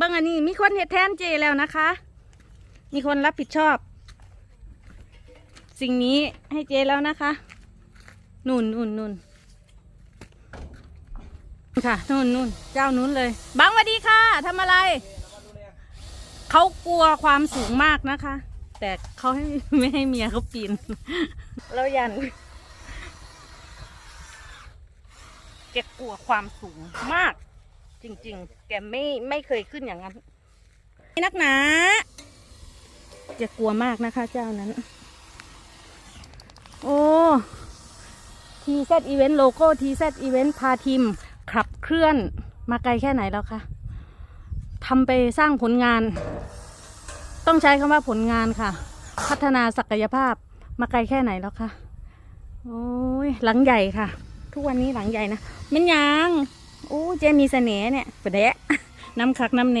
บิ้งอันนี้มีคนเฮ็ดแทนเจแล้วนะคะ มีคนรับผิดชอบ สิ่งนี้ให้เจแล้วนะคะนุ่นนุ่นนุ่นค่ะนุ่นนุ่นเจ้านุ่นเลยบังสวัสดีค่ะทำอะไร เขากลัวความสูงมากนะคะ แต่เขาให้ไม่ให้เมียเขาปีนแล้วยันแกกลัวความสูงมาก จริง ๆ แกไม่ไม่เคยขึ้นอย่างนั้นนักหนาแกกลัวมากนะคะเจ้านั้น โอ้ทีเซตอีเวนต์โลโก้ทีเซตอีเวนต์พาทีมขับเคลื่อนมาไกลแค่ไหนแล้วคะทำไปสร้างผลงาน ต้องใช้คำว่าผลงานค่ะ พัฒนาศักยภาพมาไกลแค่ไหนแล้วคะโอ้ยหลังใหญ่ค่ะ ทุกวันนี้หลังใหญ่นะมันยัง โอ้เจมีเสน่ห์เนี่ยประเดะน้ำคักน้ำเน